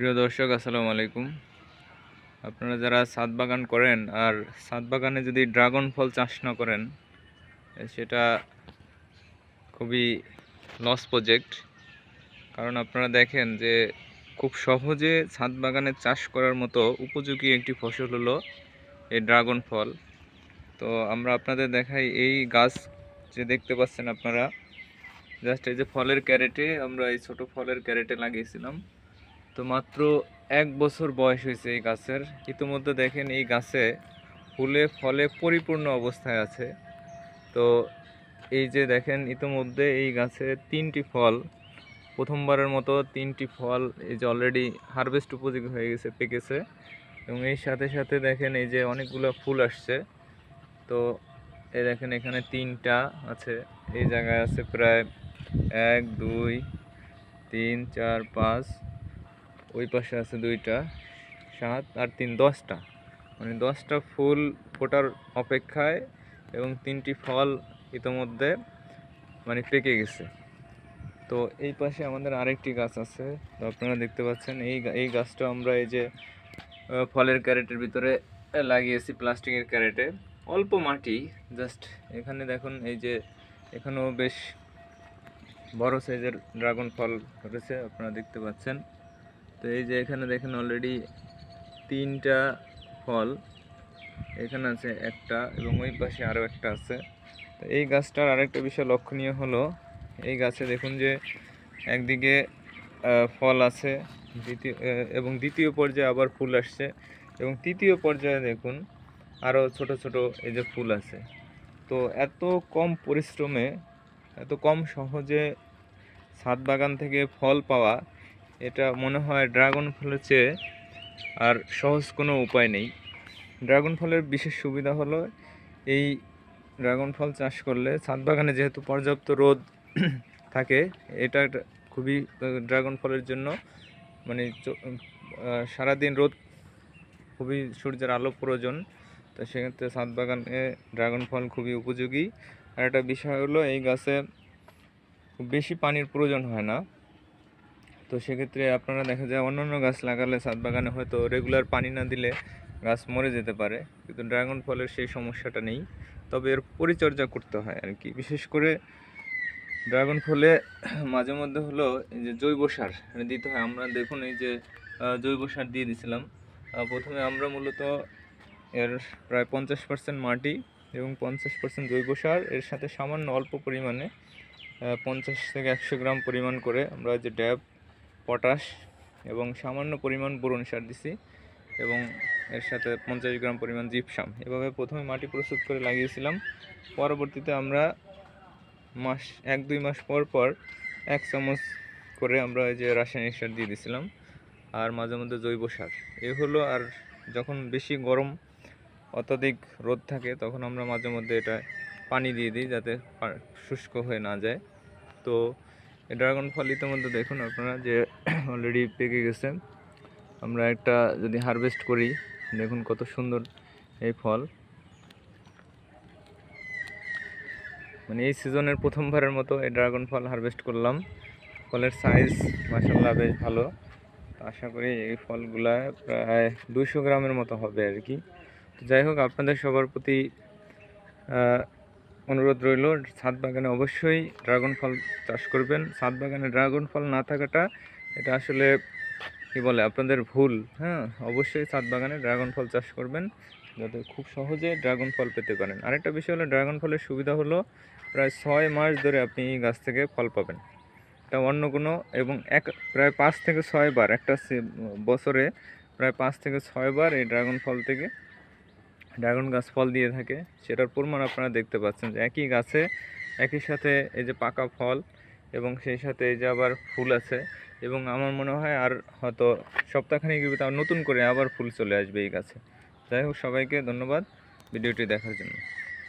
প্রিয় দর্শক, আসসালামু আলাইকুম। আপনারা যারা সাত বাগান করেন আর ছাদ বাগানে যদি ড্রাগন ফল চাষ না করেন সেটা খুবই লস প্রজেক্ট কারণ আপনারা দেখেন যে খুব সহজে ছাদ বাগানে চাষ করার মতো উপযোগী একটি ফসল হলো এই ড্রাগন ফল। তো আমরা আপনাদের দেখাই এই গাছ যে দেখতে পাচ্ছেন আপনারা। জাস্ট এই যে ফলের ক্যারেটে আমরা এই ছোট ফলের ক্যারেটে লাগিয়েছিলাম। তো মাত্র এক বছর বয়স হয়েছে এই গাছের। ইতিমধ্যে দেখেন এই গাছে ফুলে ফলে পরিপূর্ণ অবস্থায় আছে। তো এই যে দেখেন, ইতিমধ্যে এই গাছে তিনটি ফল, প্রথমবারের মতো তিনটি ফল এই যে অলরেডি হারভেস্ট উপযোগী হয়ে গেছে, পেকেছে। এবং এই সাথে সাথে দেখেন এই যে অনেকগুলো ফুল আসছে। তো এই দেখেন এখানে তিনটা আছে। এই জায়গায় আছে প্রায় এক, দুই, তিন, চার, পাঁচ ওই পাশে আছে দুইটা, সাত আর তিন, দশটা। মানে দশটা ফুল ফোটার অপেক্ষায় এবং তিনটি ফল ইতোমধ্যে মানে পেকে গেছে। তো এই পাশে আমাদের আরেকটি গাছ আছে, তো আপনারা দেখতে পাচ্ছেন, এই এই গাছটা আমরা এই যে ফলের ক্যারেটের ভিতরে লাগিয়েছি, প্লাস্টিকের ক্যারেটে। অল্প মাটি, জাস্ট এখানে দেখুন, এই যে, এখানেও বেশ বড় সাইজের ড্রাগন ফল ধরেছে, আপনারা দেখতে পাচ্ছেন। তো এই যে এখানে দেখেন অলরেডি তিনটা ফল। এখানে আছে একটা এবং ওই পাশে আরও একটা আছে। তো এই গাছটার আরেকটা বিষয় লক্ষণীয় হলো, এই গাছে দেখুন যে একদিকে ফল আছে, দ্বিতীয় এবং দ্বিতীয় পর্যায়ে আবার ফুল আসছে এবং তৃতীয় পর্যায়ে দেখুন আরও ছোট ছোট এই যে ফুল আছে। তো এত কম পরিশ্রমে, এত কম সহজে ছাদ বাগান থেকে ফল পাওয়া এটা মনে হয় ড্রাগন ফলের চেয়ে আর সহজ কোনো উপায় নেই। ড্রাগন ফলের বিশেষ সুবিধা হলো এই ড্রাগন ফল চাষ করলে ছাদ বাগানে যেহেতু পর্যাপ্ত রোদ থাকে, এটা খুবই ড্রাগন ফলের জন্য মানে সারাদিন রোদ খুবই সূর্যের আলো প্রয়োজন। তো সেক্ষেত্রে ছাদ বাগানে ড্রাগন ফল খুবই উপযোগী। আর একটা বিষয় হলো এই গাছে খুব বেশি পানির প্রয়োজন হয় না। তো সেক্ষেত্রে আপনারা দেখা যায় অন্যান্য গাছ লাগালে ছাদ বাগানে হয়তো রেগুলার পানি না দিলে গাছ মরে যেতে পারে। কিন্তু ড্রাগন ফলের সেই সমস্যাটা নেই। তবে এর পরিচর্যা করতে হয় আর কি। বিশেষ করে ড্রাগন ফলে মাঝে মধ্যে হলো যে জৈব সার মানে দিতে হয়। আমরা দেখুন এই যে জৈব সার দিয়ে দিছিলাম। প্রথমে আমরা মূলত এর প্রায় পঞ্চাশ পার্সেন্ট মাটি এবং পঞ্চাশ পার্সেন্ট জৈব সার। এর সাথে সামান্য অল্প পরিমাণে পঞ্চাশ থেকে একশো গ্রাম পরিমাণ করে আমরা যে ড্যাব পটাশ এবং সামান্য পরিমাণ বোরন সার দিছি এবং এর সাথে পঞ্চাশ গ্রাম পরিমাণ জিপসাম। এভাবে প্রথমে মাটি প্রস্তুত করে লাগিয়েছিলাম। পরবর্তীতে আমরা মাস, এক দুই মাস পর পর এক চামচ করে আমরা যে রাসায়নিক সার দিয়ে দিছিলাম আর মাঝে মধ্যে জৈব সার। এ হলো আর যখন বেশি গরম অত্যাধিক রোদ থাকে তখন আমরা মাঝে মধ্যে এটা পানি দিয়ে দিই যাতে শুষ্ক হয়ে না যায়। তো ড্রাগন ফল ইতিমধ্যে দেখুন আপনারা যে অলরেডি পেকে গেছে। আমরা একটা যদি হারভেস্ট করি, দেখুন কত সুন্দর এই ফল। মানে এই সিজনের প্রথমবারের মতো এই ড্রাগন ফল হারভেস্ট করলাম। ফলের সাইজ মাসাল্লাহ বেশ ভালো। আশা করি এই ফলগুলা প্রায় দুশো গ্রামের মতো হবে আর কি। যাই হোক, আপনাদের সবার প্রতি অনুরোধ রইল, ছাদ বাগানে অবশ্যই ড্রাগন ফল চাষ করবেন। ছাদ বাগানে ড্রাগন ফল না থাকাটা এটা আসলে কি বলে, আপনাদের ভুল। হ্যাঁ অবশ্যই ছাদ বাগানে ড্রাগন ফল চাষ করবেন, যাতে খুব সহজে ড্রাগন ফল পেতে পারেন। আরেকটা বিষয় হলো, ড্রাগন ফলের সুবিধা হলো প্রায় ছয় মাস ধরে আপনি এই গাছ থেকে ফল পাবেন। এটা অন্য কোনো এবং এক, প্রায় পাঁচ থেকে ছয় বার, একটা বছরে প্রায় পাঁচ থেকে ছয় বার এই ড্রাগন ফল থেকে ড্রাগন গাছ ফল দিয়ে থাকে, সেটার প্রমাণ আপনারা দেখতে পাচ্ছেন যে একই গাছে একই সাথে এই যে পাকা ফল এবং সেই সাথে এই যে আবার ফুল আছে এবং আমার মনে হয় আর হয়তো সপ্তাহখানেক তার নতুন করে আবার ফুল চলে আসবে এই গাছে। যাই হোক, সবাইকে ধন্যবাদ ভিডিওটি দেখার জন্য।